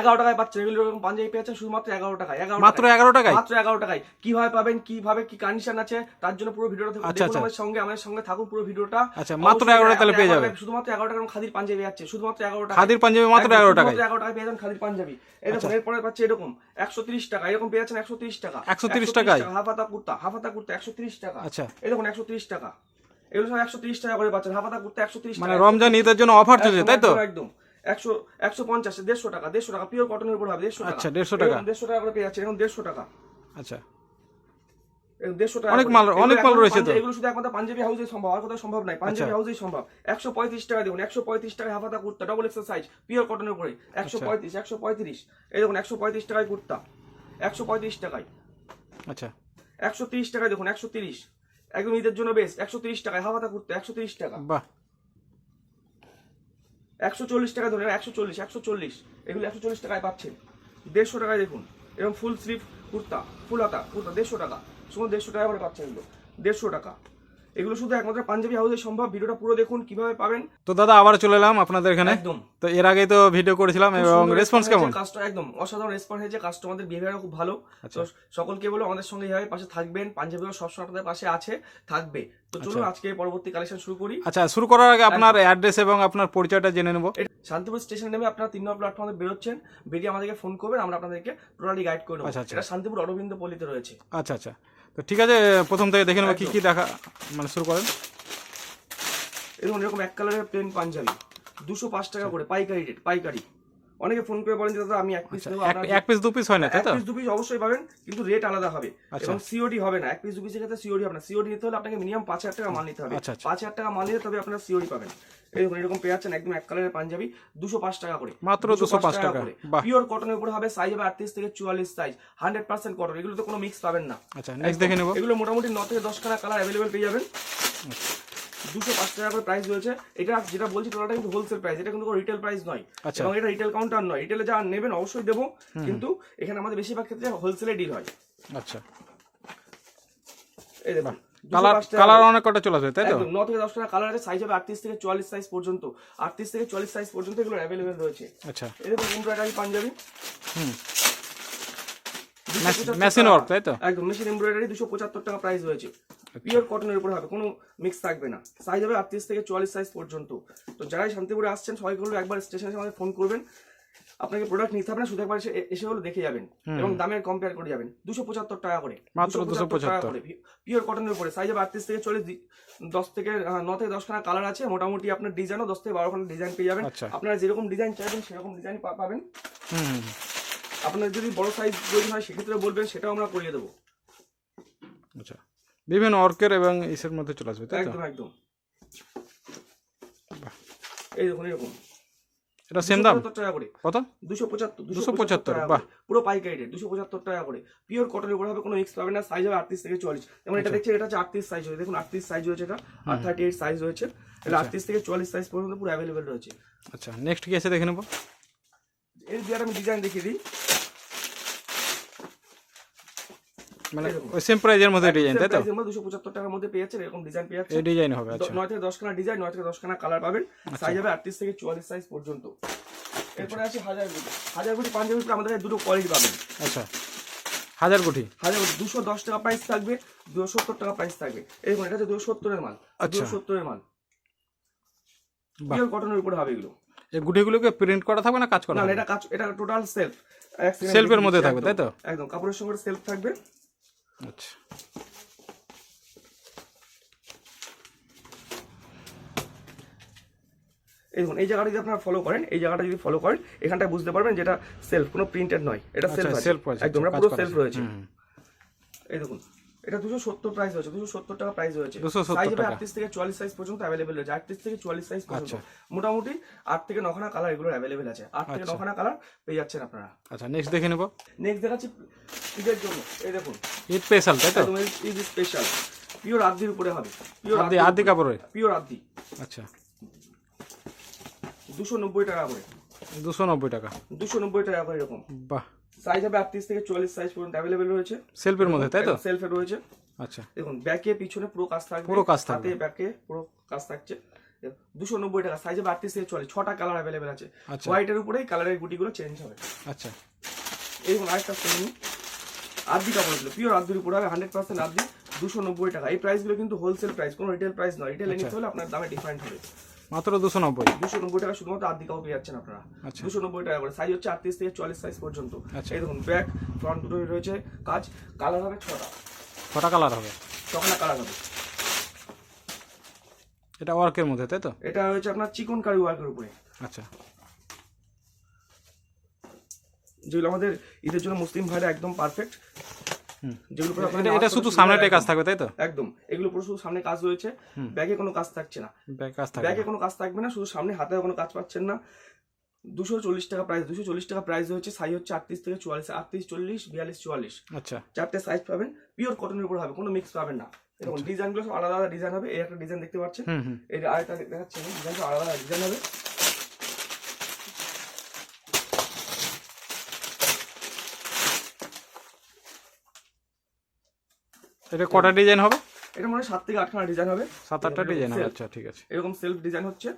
এগারো টাকায় পাচ্ছেন। এগুলো এরকম পাঞ্জাবি পেয়েছেন শুধুমাত্র এগারো টাকায়। এগারো মাত্র এগারো টাকায়? মাত্র এগারো টাকায়। কীভাবে পাবেন কীভাবে কি কন্ডিশন আছে তার জন্য পুরো ভিডিওটা দেখুন। আচ্ছা, আচ্ছা। আমাদের সঙ্গে আমাদের সঙ্গে থাকুন পুরো ভিডিওটা। আচ্ছা, মাত্র 11 তাহলে পেয়ে 11 যাবে। শুধুমাত্র এগারো টাকার খাদির পাঞ্জাবি আছে। শুধুমাত্র এগারো টাকা খাদির পাঞ্জাবি মাত্র এগারো আচ্ছা। এগারো পেয়ে যাবেন খাদির পাঞ্জাবি। এরকম এরপরে পাচ্ছে এরকম একশো তিরিশ টাকা। এরকম পেয়ে যাচ্ছেন একশো তিরিশ টাকা। 130 টাকায়? হাফাতা কুর্তা। হাফাতা কুর্তা একশো তিরিশ টাকা। আচ্ছা। দেখুন একশো তিরিশ টাকা। এগুলো সব একশো তিরিশ টাকা করে পাচ্ছেন। হাফাতা কুর্তা একশো তিরিশ মানে টাকা। রমজান ঈদের জন্য অফার চলছে তাই তো? একদম। একশো একশো পঞ্চাশ দেড়শো টাকা দেড়শো টাকা পিওর কটনের উপর হবে দেড়শো টাকা। আচ্ছা, 150 টাকা। দেড়শো টাকা করে পেয়ে যাচ্ছে এখন দেড়শো টাকা। আচ্ছা। দেড়শো টাকা অনেক মাল- অনেক মাল রয়েছে তো। এগুলো শুধু একমাত্র পাঞ্জাবি হাউসে সম্ভব আর কোথাও সম্ভব নাই। পাঞ্জাবি আচ্ছা। হাউসেই সম্ভব। একশো পঁয়ত্রিশ টাকা দেখুন একশো পঁয়ত্রিশ টাকায় হাফাতা কুর্তা ডবল এক্সারসাইজ পিওর কটনের উপরে। একশো আচ্ছা। পঁয়ত্রিশ একশো পঁয়ত্রিশ। এই দেখুন একশো পঁয়ত্রিশ টাকায় কুর্তা। একশো পঁয়ত্রিশ টাকায়। আচ্ছা। একশো তিরিশ টাকায় দেখুন একশো তিরিশ। একদম ঈদের জন্য বেশ একশো তিরিশ টাকায় হাফাতা কুর্তা একশো তিরিশ টাকা। বাহ। একশো চল্লিশ টাকা ধরে একশো চল্লিশ একশো চল্লিশ, এগুলো একশো চল্লিশ টাকায় পাচ্ছেন। দেড়শো টাকায় দেখুন এবং ফুল স্লিভ কুর্তা, ফুল হাতা, কুর্তা দেড়শো টাকা, শুধু দেড়শো টাকা করে পাচ্ছেন এগুলো, দেড়শো টাকা। এগুলো শুধু একমাত্র পাঞ্জাবি হাউসে সম্ভব। ভিডিওটা পুরো দেখুন কীভাবে পাবেন। তো দাদা আবার চলে এলাম আপনাদের এখানে। একদম। তো এর আগে তো ভিডিও করেছিলাম এবং রেসপন্স কেমন? কাস্টমার একদম অসাধারণ রেসপন্স হয়েছে কাস্টমারদের বিহেভিয়ার খুব ভালো। তো সকলকে বলো আমাদের সঙ্গে এইভাবে পাশে থাকবেন। পাঞ্জাবিও সবসময় আপনাদের পাশে আছে থাকবে। তো চলুন আজকে পরবর্তী কালেকশন শুরু করি। আচ্ছা শুরু করার আগে আপনার অ্যাড্রেস এবং আপনার পরিচয়টা জেনে নেব। শান্তিপুর স্টেশন নেমে আপনারা তিন নম্বর প্ল্যাটফর্মে বেরোচ্ছেন। বেরিয়ে আমাদেরকে ফোন করবেন আমরা আপনাদেরকে টোটালি গাইড করে আচ্ছা, আচ্ছা। এটা শান্তিপুর অরবিন্দ পল্লীতে রয়েছে। আচ্ছা আচ্ছা। তো ঠিক আছে প্রথম থেকে দেখে নেব কি কি দেখা মানে শুরু করেন। এরকম এরকম এক কালারের প্লেন পাঞ্জাবি। দুশো পাঁচ টাকা করে পাইকারি রেট পাইকারি। অনেকে ফোন করে বলেন যে দাদা আমি এক পিস নেব এক এক পিস দু পিস হয় না তাই এক পিস দু পিস অবশ্যই পাবেন কিন্তু রেট আলাদা হবে। আচ্ছা। এবং সিওডি হবে না এক পিস দু পিসের ক্ষেত্রে সিওডি হবে না। সিওডি নিতে হলে আপনাকে মিনিমাম পাঁচ হাজার টাকা মাল নিতে হবে। আচ্ছা, আচ্ছা। পাঁচ হাজার টাকা মাল নিলে তবে আপনারা সিওডি পাবেন। এরকম এরকম পেয়ে যাচ্ছেন একদম এক কালারের পাঞ্জাবি দুশো পাঁচ টাকা করে। মাত্র 205 টাকা। বাহ। পিওর কটনের উপরে হবে সাইজ হবে আটত্রিশ থেকে চুয়াল্লিশ সাইজ হান্ড্রেড পার্সেন্ট কটন এগুলো তো কোনো মিক্স পাবেন না। আচ্ছা নেক্সট দেখে নেব। এগুলো মোটামুটি ন থেকে দশ খানা কালার অ্যাভেলেবেল পেয়ে যাবেন। দুশো পাঁচ টাকা করে প্রাইস রয়েছে। এটা যেটা বলছি টোটালটা কিন্তু হোলসেল প্রাইস এটা কিন্তু রিটেল প্রাইস নয়। আচ্ছা। এবং এটা রিটেল কাউন্টার নয়। রিটেলে যা নেবেন অবশ্যই দেবো কিন্তু এখানে আমাদের বেশিরভাগ ক্ষেত্রে হোলসেলে ডিল হয়। আচ্ছা। এই দেখুন কালার কালার অনেক কটা চলে আসবে তাই তো? ন থেকে দশ টাকা কালার আছে সাইজ হবে আটত্রিশ থেকে চুয়াল্লিশ সাইজ পর্যন্ত। আটত্রিশ থেকে চুয়াল্লিশ সাইজ পর্যন্ত এগুলো অ্যাভেলেবেল রয়েছে। আচ্ছা। এমব্রয়ডারি পাঞ্জাবি? হুম। 275 মেশিন। ওয়ার্ক তাই তো? একদম মেশিন এমব্রয়ডারি দুশো পঁচাত্তর টাকা প্রাইস রয়েছে পিওর কটনের উপরে হবে কোনো মিক্স থাকবে না। সাইজ হবে আটত্রিশ থেকে চুয়াল্লিশ সাইজ পর্যন্ত। তো যারাই শান্তিপুরে আসছেন সবাই করল একবার স্টেশনে এসে আমাদের ফোন করবেন। আপনাকে প্রোডাক্ট নিতে হবে না শুধু একবার এসে হলো দেখে যাবেন। এবং দামের কম্পেয়ার করে যাবেন। দুশো পঁচাত্তর টাকা করে। মাত্র 275 পিওর কটনের উপরে। সাইজ হবে আটত্রিশ থেকে চল্লিশ দশ থেকে ন থেকে দশ খানা কালার আছে। মোটামুটি আপনার ডিজাইনও দশ থেকে বারো খানা ডিজাইন পেয়ে যাবেন। আচ্ছা। আপনারা যেরকম ডিজাইন চাইবেন সেরকম ডিজাইন পাবেন। আপনার যদি বড় সাইজ প্রয়োজন হয় সেক্ষেত্রে বলবেন সেটাও আমরা করিয়ে দেবো। আচ্ছা। বিভিন্ন অর্কের এবং ইসের মধ্যে চলে আসবে তাই একদম একদম। এই দেখুন এরকম এটা সেম দাম? টাকা করে। কত? দুশো পঁচাত্তর 275 টাকা বাহ। পুরো পাইকারি রেট দুশো পঁচাত্তর টাকা করে। পিওর কটনের উপরে হবে কোনো মিক্স পাবে না সাইজ হবে আটত্রিশ থেকে চল্লিশ। যেমন আচ্ছা। এটা দেখছি এটা হচ্ছে আটত্রিশ সাইজ হয়েছে। দেখুন আটত্রিশ সাইজ হয়েছে এটা আর থার্টি এইট সাইজ হয়েছে। এটা আটত্রিশ থেকে চুয়াল্লিশ সাইজ পর্যন্ত পুরো অ্যাভেলেবেল রয়েছে। আচ্ছা নেক্সট কি আছে দেখে নেব? এর দিয়ে আমি ডিজাইন দেখিয়ে দিই। মানে ওই সেম প্রাইজের মধ্যে ডিজাইন তাই তো? দুশো পঁচাত্তর টাকার মধ্যে পেয়ে যাচ্ছেন এরকম ডিজাইন পেয়ে যাচ্ছেন এই ডিজাইন হবে আচ্ছা। নয় থেকে দশখানা ডিজাইন নয় থেকে দশখানা কালার পাবেন। সাইজ হবে আটত্রিশ থেকে চুয়াল্লিশ সাইজ পর্যন্ত। এরপরে আছে হাজার গুটি। হাজার গুটি পাঞ্জাবি আমাদের দুটো কোয়ালিটি পাবেন। আচ্ছা। হাজার কোটি হাজার গুটি দুশো দশ টাকা প্রাইস থাকবে দুশো সত্তর টাকা প্রাইস থাকবে। এরকম এটা হচ্ছে দুশো সত্তরের মাল আচ্ছা। দুশো সত্তরের মাল। পিওর কটনের উপরে হবে এগুলো। এই গুটিগুলোকে প্রিন্ট করা থাকবে না কাজ করা না, এটা কাজ এটা টোটাল সেলফ সেলফের মধ্যে থাকবে, তাই তো? একদম কাপড়ের সঙ্গে সেলফ থাকবে। আচ্ছা। এই দেখুন এই জায়গাটা যদি আপনারা ফলো করেন এই জায়গাটা যদি ফলো করেন এখানটা বুঝতে পারবেন যেটা সেলফ কোনো প্রিন্টেড নয় এটা আচ্ছা সেলফ সেলফ একদম কাজ পুরো সেলফ রয়েছে। এই দেখুন এটা দুশো সত্তর প্রাইস রয়েছে দুশো সত্তর টাকা প্রাইস 270 সাইজ হবে আটত্রিশ থেকে চুয়াল্লিশ সাইজ পর্যন্ত অ্যাভেলেবেল রয়েছে আটত্রিশ থেকে চুয়াল্লিশ সাইজ পর্যন্ত। আচ্ছা। মোটামুটি আট থেকে নখানা কালার এগুলো অ্যাভেলেবেল আছে। আট থেকে নখানা কালার পেয়ে যাচ্ছেন আপনারা। আচ্ছা নেক্সট দেখে নেব। নেক্সট দেখাচ্ছি ঈদের জন্য। এই দেখুন। ঈদ স্পেশাল তাই তো? ঈদ স্পেশাল পিওর আদির উপরে হবে। পিওর আদি আদি কাপড়ের? পিওর আদি আচ্ছা। দুশো নব্বই টাকা করে। দুশো নব্বই টাকা। দুশো নব্বই টাকা করে এরকম। বাহ। সাইজ হবে আটত্রিশ থেকে চুয়াল্লিশ সাইজ পর্যন্ত অ্যাভেলেবেল রয়েছে। সেলফের মধ্যে তাই তো? সেলফে রয়েছে। আচ্ছা। দেখুন ব্যাকে পিছনে পুরো কাজ থাকবে। পুরো কাজ থাকবে। ব্যাকে পুরো কাজ থাকছে। দুশো নব্বই টাকা সাইজে আটত্রিশ থেকে চলে ছটা কালার অ্যাভেলেবেল আছে। আচ্ছা। হোয়াইটের উপরেই কালারের গুটিগুলো চেঞ্জ হবে। আচ্ছা। এইরকম আরেকটা শুনুন। আদি কাপড় ছিল পিওর আদির উপরে হবে হান্ড্রেড পার্সেন্ট আদি দুশো নব্বই টাকা। এই প্রাইসগুলো কিন্তু হোলসেল প্রাইস কোনো রিটেল প্রাইস নয়। রিটেল নিতে হলে আপনার দামে ডিফারেন্ট হবে। মাত্র দুশো নব্বই। দুশো নব্বই টাকা শুধুমাত্র কাপড় পেয়ে যাচ্ছেন আপনারা। আচ্ছা। দুশো নব্বই টাকা করে। সাইজ হচ্ছে আটত্রিশ থেকে চল্লিশ সাইজ পর্যন্ত। আচ্ছা। এই দেখুন ব্যাক ফ্রন্ট দুটোই রয়েছে। কাজ কালার হবে ছটা। ছটা কালার হবে। ছখানা কালার হবে। এটা ওয়ার্কের মধ্যে তাই তো? এটা হচ্ছে আপনার চিকন কারি ওয়ার্কের উপরে। আচ্ছা। যেগুলো আমাদের ঈদের জন্য মুসলিম ভাইরা একদম পারফেক্ট। যেগুলো এটা শুধু সামনেটাই কাজ থাকবে তাই তো? একদম। এগুলো পুরো শুধু সামনে কাজ রয়েছে। ব্যাগে কোনো কাজ থাকছে না। ব্যাগে কোনো কাজ থাকবে না শুধু সামনে হাতে কোনো কাজ পাচ্ছেন না। দুশো চল্লিশ টাকা প্রাইস দুশো চল্লিশ টাকা প্রাইস হচ্ছে সাইজ হচ্ছে আটত্রিশ থেকে চুয়াল্লিশ আটত্রিশ চল্লিশ বিয়াল্লিশ চুয়াল্লিশ। আচ্ছা। চারটে সাইজ পাবেন পিওর কটনের উপর হবে কোনো মিক্স পাবেন না। এরকম ডিজাইনগুলো সব আলাদা আলাদা ডিজাইন হবে এই একটা ডিজাইন দেখতে পাচ্ছেন? এই আরেকটা দেখাচ্ছি ডিজাইন আলাদা আলাদা ডিজাইন হবে। এটা কটা ডিজাইন হবে? এটা মনে হয় সাত থেকে আটখানা ডিজাইন হবে। সাত আটটা ডিজাইন হবে। আচ্ছা ঠিক আছে। এরকম সেলফ ডিজাইন হচ্ছে।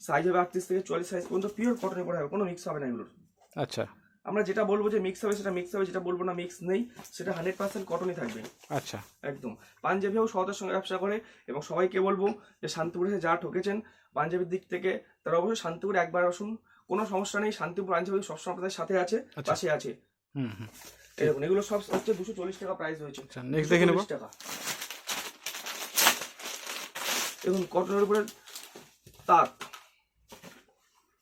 সাইজ হবে আটত্রিশ থেকে চুয়াল্লিশ সাইজ পর্যন্ত পিওর কটনের উপর হবে কোনো মিক্স হবে না এগুলোর। আচ্ছা। আমরা যেটা বলব যে মিক্স হবে সেটা মিক্স হবে যেটা বলব না মিক্স নেই সেটা হান্ড্রেড পার্সেন্ট কটনই থাকবে। আচ্ছা। একদম। পাঞ্জাবিও সহজের সঙ্গে ব্যবসা করে এবং সবাইকে বলব যে শান্তিপুরে এসে যা ঠকেছেন পাঞ্জাবির দিক থেকে তারা অবশ্যই শান্তিপুরে একবার আসুন কোনো সমস্যা নেই শান্তিপুর পাঞ্জাবি সবসময় আপনাদের সাথে আছে আচ্ছা। পাশে আছে। হুম। এরকম এগুলো সব হচ্ছে দুশো চল্লিশ টাকা প্রাইস হয়েছে। আচ্ছা নেক্সট দেখে নেব। টাকা। দেখুন কটনের উপরে তাঁত।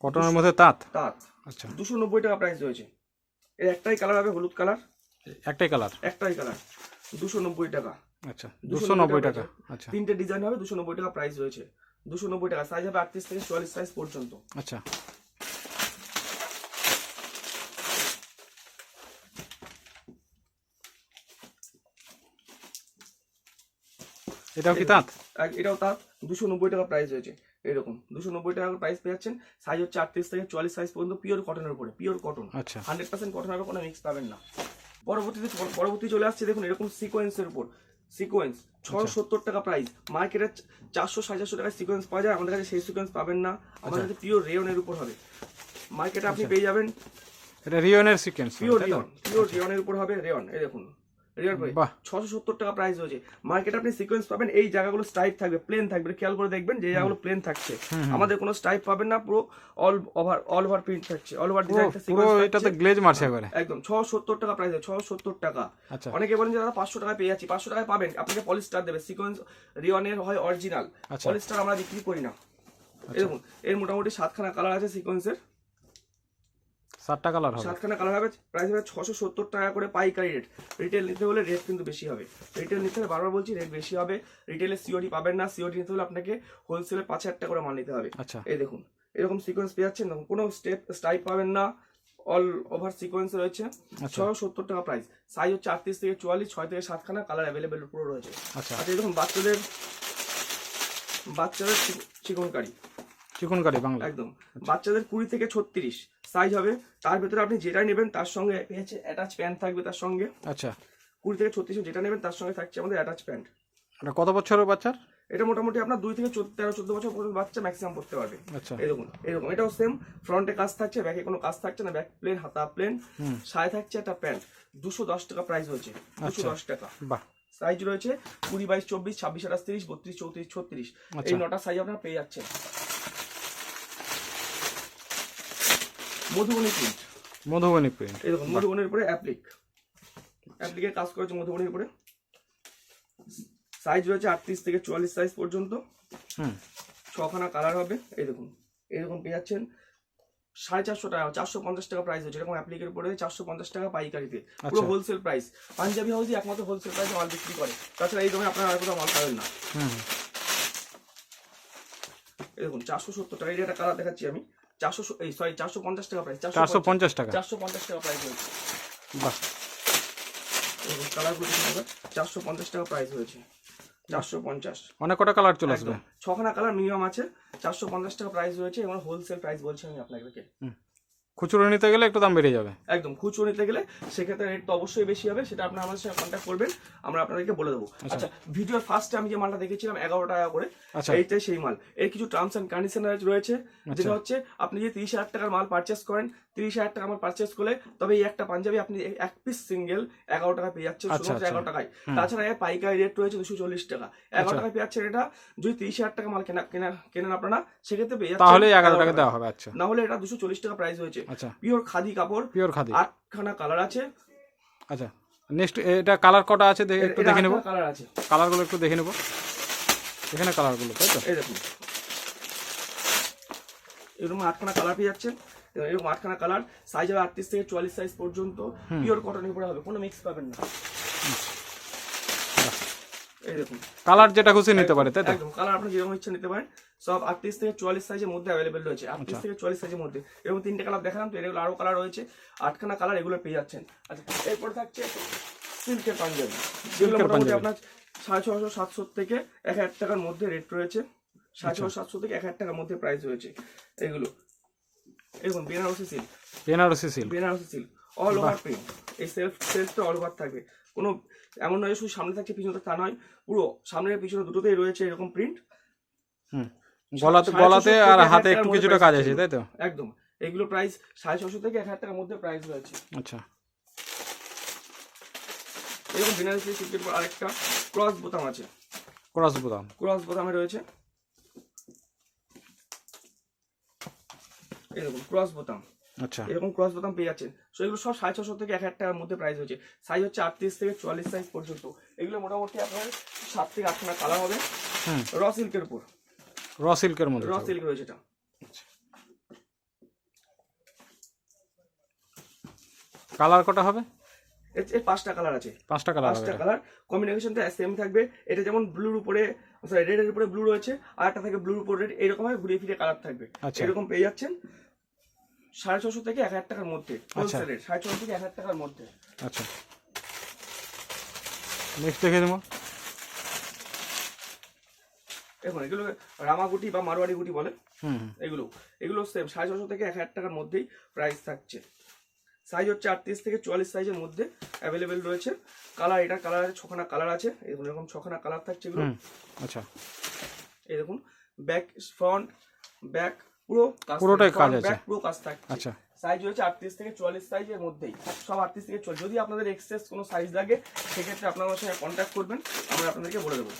কটনের মধ্যে তাঁত? তাঁত। আচ্ছা। দুশো নব্বই টাকা প্রাইস রয়েছে এর একটাই কালার হবে হলুদ কালার একটাই কালার একটাই কালার দুশো নব্বই টাকা। আচ্ছা দুশো নব্বই টাকা আচ্ছা। তিনটে ডিজাইন হবে দুশো নব্বই টাকা প্রাইস রয়েছে দুশো নব্বই টাকা সাইজ হবে আটত্রিশ থেকে চুয়াল্লিশ সাইজ পর্যন্ত। আচ্ছা। এটাও কি তাঁত? এটাও তার দুশো নব্বই টাকা প্রাইস রয়েছে। এরকম দুশো নব্বই টাকা প্রাইস পেয়ে যাচ্ছেন। সাইজ হচ্ছে আটত্রিশ থেকে চুয়াল্লিশ সাইজ পর্যন্ত পিওর কটনের উপরে পিওর কটন আচ্ছা। হান্ড্রেড পার্সেন্ট কটন হবে কোনো মিক্স পাবেন না। পরবর্তীতে পরবর্তী চলে আসছে দেখুন এরকম সিকোয়েন্সের উপর। সিকোয়েন্স ছশো সত্তর টাকা প্রাইস মার্কেটে চারশো সাড়ে চারশো টাকায় সিকোয়েন্স পাওয়া যায়। আমাদের কাছে সেই সিকোয়েন্স পাবেন না। আমাদের কাছে পিওর রেয়নের উপর হবে। মার্কেটে আপনি পেয়ে যাবেন এটা রিওনের সিকোয়েন্স পিওর রিয়ন পিওর রিয়নের উপর হবে রেয়ন এই দেখুন ছশো সত্তর টাকা প্রাইস মার্কেটে আপনি সিকোয়েন্স পাবেন এই জায়গাগুলো স্টাইপ থাকবে প্লেন থাকবে খেয়াল করে দেখবেন যে জায়গাগুলো প্লেন থাকছে। আমাদের কোনো স্টাইপ পাবেন না পুরো all over all over print থাকছে অল ওভার ডিজাইন পুরো এটাতে গ্লেজ মারছে একবারে। একদম টাকা প্রাইস ছশো সত্তর টাকা। আচ্ছা। অনেকে বলেন যে দাদা পাঁচশো টাকায় পেয়ে যাচ্ছি পাঁচশো টাকায় পাবেন আপনাকে পলিস্টার দেবে সিকোয়েন্স রিয়নের হয় অরিজিনাল আচ্ছা। পলিস্টার আমরা বিক্রি করি না। এরকম এর মোটামুটি সাতখানা কালার আছে সিকোয়েন্সের সাতটা কালার হবে। সাতখানা কালার হবে প্রাইস হবে ছশো সত্তর টাকা করে পাইকারি রেট রিটেল নিতে হলে রেট কিন্তু বেশি হবে। রিটেল নিতে হলে বারবার বলছি রেট বেশি হবে। রিটেলে সিওডি পাবেন না। সিওডি নিতে হলে আপনাকে হোলসেলে পাঁচ হাজার টাকা করে মাল নিতে হবে। আচ্ছা। এই দেখুন এরকম সিকোয়েন্স পেয়ে যাচ্ছেন। কোনো স্টেপ স্টাইপ পাবেন না। অল ওভার সিকোয়েন্স রয়েছে। আচ্ছা। ছশো সত্তর টাকা প্রাইস সাইজ হচ্ছে আটত্রিশ থেকে চুয়াল্লিশ ছয় থেকে সাতখানা। কালার অ্যাভেলেবেল পুরো রয়েছে। আচ্ছা। আচ্ছা এই দেখুন বাচ্চাদের বাচ্চাদের চিকনকারি। চিকনকারি বাংলা। একদম। বাচ্চাদের কুড়ি থেকে ছত্রিশ। সাইজ হবে। তার ভেতরে আপনি যেটা নেবেন তার সঙ্গে পেয়েছে অ্যাটাচ প্যান্ট থাকবে তার সঙ্গে। আচ্ছা। কুড়ি থেকে ছত্রিশ যেটা নেবেন তার সঙ্গে থাকছে আমাদের অ্যাটাচ প্যান্ট এটা কত বছরের বাচ্চার? এটা মোটামুটি আপনার দুই থেকে তেরো চোদ্দ বছর পর্যন্ত বাচ্চা ম্যাক্সিমাম পড়তে পারবে। আচ্ছা। এই এরকম এটাও সেম ফ্রন্টে কাজ থাকছে ব্যাকে কোনো কাজ থাকছে না ব্যাক প্লেন হাতা প্লেন। সায় থাকছে একটা প্যান্ট দুশো দশ টাকা প্রাইস হয়েছে দুশো আচ্ছা। দশ টাকা। বাহ। সাইজ রয়েছে কুড়ি বাইশ চব্বিশ ছাব্বিশ আঠাশ তিরিশ বত্রিশ চৌত্রিশ ছত্রিশ। আচ্ছা। এই নটা সাইজ আপনারা পেয়ে যাচ্ছেন। মধুবনী প্রিন্ট মধুবনী প্রিন্ট এই দেখুন মধুবনের উপরে অ্যাপ্লিক অ্যাপ্লিকের কাজ করেছে মধুবনের উপরে সাইজ রয়েছে আটত্রিশ থেকে চুয়াল্লিশ সাইজ পর্যন্ত। হুম। ছখানা কালার হবে। এই দেখুন এরকম পেয়ে যাচ্ছেন। সাড়ে চারশো টাকা চারশো পঞ্চাশ টাকা প্রাইস হচ্ছে। এরকম অ্যাপ্লিকের উপরে চারশো পঞ্চাশ টাকা পাইকারিতে। পুরো আচ্ছা। হোলসেল প্রাইস পাঞ্জাবি হাউসই একমাত্র হোলসেল প্রাইসে মাল বিক্রি করে। তাছাড়া এই দামে আপনারা আর কোথাও মাল পাবেন না। এই দেখুন চারশো সত্তর টাকা। এই একটা কালার দেখাচ্ছি আমি। চারশো এই সরি চারশো পঞ্চাশ টাকা প্রাইস চারশো পঞ্চাশ। টাকা। চারশো পঞ্চাশ টাকা প্রাইস হয়েছে। বাহ। কালারগুলো চারশো পঞ্চাশ টাকা প্রাইস হয়েছে। চারশো পঞ্চাশ। অনেক কটা কালার চলে আসবে। ছখানা কালার মিনিমাম আছে। চারশো পঞ্চাশ টাকা প্রাইস রয়েছে এবং হোলসেল প্রাইস বলছি আমি আপনাদেরকে। খুচরো নিতে গেলে একটু দাম বেড়ে যাবে। একদম খুচরো নিতে গেলে সেক্ষেত্রে রেট তো অবশ্যই বেশি হবে সেটা আপনারা আমাদের সাথে কন্ট্যাক্ট করবেন আমরা আপনাদেরকে বলে দেবো। আচ্ছা। ভিডিওর ফার্স্টে আমি যে মালটা দেখেছিলাম এগারো টাকা করে আচ্ছা। এইটাই সেই মাল। এর কিছু টার্মস অ্যান্ড কন্ডিশন রয়েছে যেটা হচ্ছে আপনি যে তিরিশ হাজার টাকার মাল পারচেস করেন তিরিশ হাজার টাকা আমার পারচেস করলে তবে এই একটা পাঞ্জাবি আপনি এক পিস সিঙ্গেল এগারো টাকা পেয়ে যাচ্ছেন আচ্ছা, শুধুমাত্র আচ্ছা। এগারো টাকায়। তাছাড়া এর পাইকারি রেট রয়েছে দুশো চল্লিশ টাকা। এগারো টাকায় পেয়ে যাচ্ছেন এটা যদি তিরিশ হাজার টাকা মাল কেনা কেনা কেনেন আপনারা সেক্ষেত্রে পেয়ে যাচ্ছেন তাহলে এগারো টাকা দেওয়া হবে আচ্ছা। না হলে এটা দুশো চল্লিশ টাকা প্রাইস হয়েছে আচ্ছা। পিওর খাদি কাপড় পিওর খাদি। আটখানা কালার আছে। আচ্ছা। নেক্সট এটা কালার কটা আছে দেখে একটু দেখে নেব। কালার আছে। কালারগুলো একটু দেখে নেব। এখানে কালারগুলো তাই তো? এই দেখুন। এরকম আটখানা কালার পেয়ে যাচ্ছেন। এরকম আটখানা কালার সাইজ হবে আটত্রিশ থেকে চুয়াল্লিশ সাইজ পর্যন্ত। পিওর কটনের উপরে হবে কোনো মিক্স পাবেন না। এই দেখুন। কালার যেটা খুশি নিতে পারে তাই তো? একদম কালার আপনি যেরকম ইচ্ছা নিতে পারেন সব আটত্রিশ থেকে চুয়াল্লিশ সাইজের মধ্যে অ্যাভেলেবেল রয়েছে। আটত্রিশ থেকে চুয়াল্লিশ সাইজের মধ্যে। এরকম তিনটে কালার দেখালাম তো এগুলো আরও কালার রয়েছে। আটখানা কালার এগুলো পেয়ে যাচ্ছেন। আচ্ছা এরপর থাকছে সিল্কের পাঞ্জাবি। যেগুলো সিল্কের মোটামুটি পাঞ্জাবি। আপনার সাড়ে ছশো সাতশো থেকে এক হাজার টাকার মধ্যে রেট রয়েছে। সাড়ে ছশো সাতশো থেকে এক হাজার টাকার মধ্যে প্রাইস রয়েছে। এগুলো। এরকম Benarasi silk Benarasi silk Benarasi silk all over print এই সেলফ সেলফটা অল ওভার থাকবে। কোনো এমন নয় শুধু সামনে থাকছে পিছনে তা নয়। পুরো সামনে পিছনে দুটোতেই রয়েছে এরকম প্রিন্ট হুম। গলাতে গলাতে আর হাতে একটু কিছুটা কাজ আছে তাই তো? একদম। এগুলো প্রাইস সাড়ে ছশো থেকে এক হাজার টাকার মধ্যে প্রাইস রয়েছে। আচ্ছা। এরকম বেনারসি সিল্কের আরেকটা ক্রস বোতাম আছে। ক্রস বোতাম। ক্রস বোতামে রয়েছে। এরকম ক্রস বোতাম। আচ্ছা। এরকম ক্রস বোতাম পেয়ে যাচ্ছেন। সো এগুলো সব সাড়ে ছশো থেকে এক হাজার টাকার মধ্যে প্রাইস হয়েছে। সাইজ হচ্ছে আটত্রিশ থেকে চুয়াল্লিশ সাইজ পর্যন্ত। এগুলো মোটামুটি আপনার সাত থেকে আটখানা কালার হবে। র সিল্কের উপর। র সিল্কের মধ্যে র সিল্ক রয়েছে এটা। কালার কটা হবে? এর পাঁচটা কালার আছে। পাঁচটা কালার পাঁচটা কালার কম্বিনেশনটা সেম থাকবে। এটা যেমন ব্লুর উপরে সরি রেডের উপরে ব্লু রয়েছে আর একটা থাকে ব্লুর উপরে রেড এরকম ভাবে ঘুরিয়ে ফিরে কালার থাকবে। আচ্ছা। এরকম পেয়ে যাচ্ছেন। সাড়ে ছশো থেকে এক হাজার টাকার মধ্যে আচ্ছা। হোলসেল রেট সাড়ে ছশো থেকে এক হাজার টাকার মধ্যে। আচ্ছা। নেক্সট দেখে দেবো দেখুন এগুলো রামাগুটি বা মারোয়ারি গুটি বলে। এগুলো এগুলো সেম সাড়ে ছশো থেকে এক হাজার টাকার মধ্যেই প্রাইস থাকছে। সাইজ হচ্ছে আটত্রিশ থেকে চুয়াল্লিশ সাইজের মধ্যে অ্যাভেলেবেল রয়েছে। কালার এটা কালার আছে ছখানা কালার আছে। এগুলো এরকম ছখানা কালার থাকছে এগুলো। আচ্ছা। এই দেখুন ব্যাক ফ্রন্ট ব্যাক পুরো পুরোটাই কাজ আছে। পুরো কাজ থাকছে। আচ্ছা। সাইজ হচ্ছে আটত্রিশ থেকে চুয়াল্লিশ সাইজের মধ্যেই। সব আটত্রিশ থেকে চুয়াল্লিশ। যদি আপনাদের এক্সেস কোনো সাইজ লাগে সেক্ষেত্রে আপনার আমার সঙ্গে কন্ট্যাক্ট করবেন। আমরা আপনাদেরকে বলে দেবো।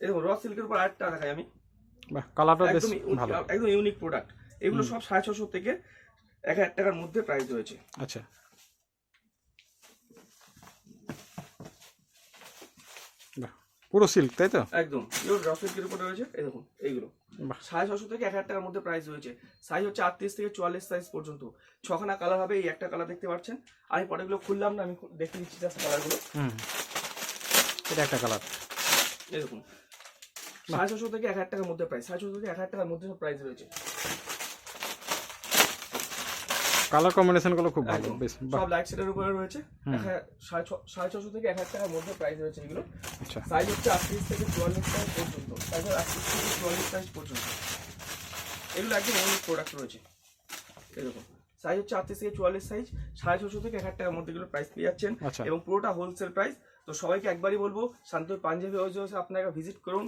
দেখুন র সিল্কের উপর আরেকটা দেখাই আমি। কালারটা বেশ ভালো। একদম ইউনিক প্রোডাক্ট এগুলো সব সাড়ে ছশো থেকে এক হাজার টাকার মধ্যে প্রাইস রয়েছে। আচ্ছা। পুরো সিল্ক তাই তো? একদম পিওর র সিল্কের উপরে রয়েছে এই দেখুন এইগুলো। সাড়ে ছশো থেকে এক হাজার টাকার মধ্যে প্রাইস রয়েছে। সাইজ হচ্ছে আটত্রিশ থেকে চুয়াল্লিশ সাইজ পর্যন্ত। ছখানা কালার হবে এই একটা কালার দেখতে পাচ্ছেন। আমি পরেগুলো খুললাম না আমি দেখে দিচ্ছি জাস্ট কালারগুলো হুম। এটা একটা কালার এই দেখুন সাড়ে ছশো থেকে এক হাজার টাকার মধ্যে প্রাইস সাড়ে ছশো থেকে এক হাজার টাকার মধ্যে সব প্রাইস রয়েছে। কালার কম্বিনেশনগুলো খুব ভালো বেশ সব লাইট সেটের উপরে রয়েছে। সাড়ে ছশো থেকে এক হাজার টাকার মধ্যে প্রাইস রয়েছে এগুলো। আচ্ছা। সাইজ হচ্ছে আটত্রিশ থেকে চুয়াল্লিশ সাইজ পর্যন্ত। সাইজ আটত্রিশ থেকে চুয়াল্লিশ সাইজ পর্যন্ত। এগুলো একদম অনেক প্রোডাক্ট রয়েছে। এরকম। সাইজ হচ্ছে আটত্রিশ থেকে চুয়াল্লিশ সাইজ সাড়ে ছশো থেকে এক হাজার টাকার মধ্যে এগুলো প্রাইস পেয়ে যাচ্ছেন। আচ্ছা। এবং পুরোটা হোলসেল প্রাইস তো সবাইকে একবারই বলব শান্তিপুর পাঞ্জাবি হাউসে আপনারা ভিজিট করুন।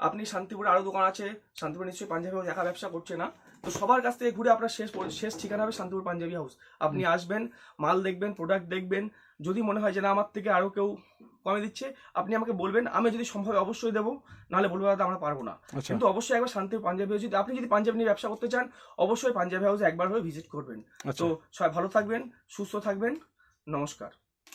আপনি শান্তিপুরে আরও দোকান আছে শান্তিপুর নিশ্চয়ই পাঞ্জাবি হাউস একা ব্যবসা করছে না। তো সবার কাছ থেকে ঘুরে আপনার শেষ শেষ ঠিকানা হবে শান্তিপুর পাঞ্জাবি হাউস। আপনি আসবেন মাল দেখবেন প্রোডাক্ট দেখবেন। যদি মনে হয় যে না আমার থেকে আরও কেউ কমে দিচ্ছে আপনি আমাকে বলবেন আমি যদি সম্ভব অবশ্যই দেবো নাহলে বলব দাদা আমরা পারব না। আচ্ছা। কিন্তু অবশ্যই একবার শান্তিপুর পাঞ্জাবি হাউস যদি আপনি যদি পাঞ্জাবি নিয়ে ব্যবসা করতে চান অবশ্যই পাঞ্জাবি হাউস একবার হয়ে ভিজিট করবেন। আচ্ছা। তো সবাই ভালো থাকবেন সুস্থ থাকবেন নমস্কার।